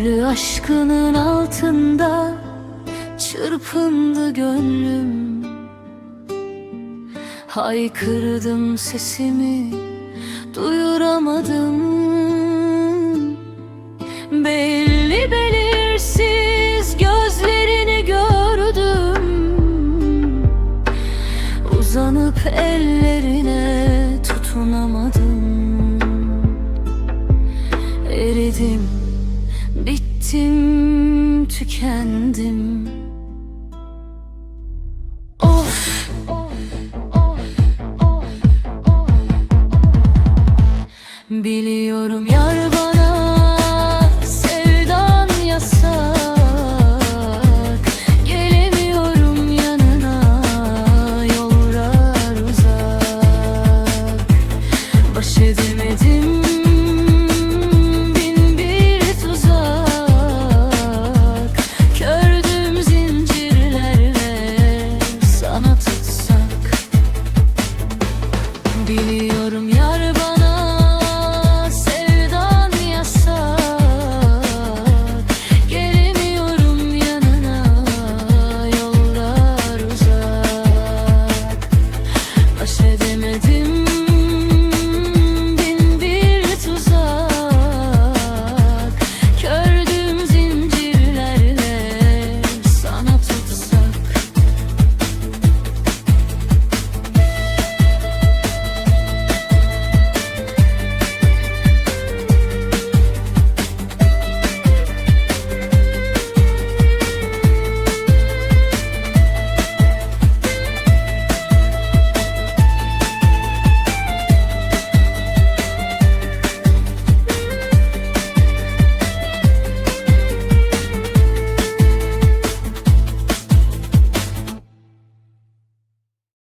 Köprü aşkının altında çırpındı gönlüm. Haykırdım sesimi duyuramadım. Belli belirsiz gözlerini gördüm. Uzanıp ellerine tutunamadım. Eridim. Bittim, tükendim. Of. Biliyorum yar bana sevdan yasak. Gelemiyorum yanına yollar uzak. Baş edemedim.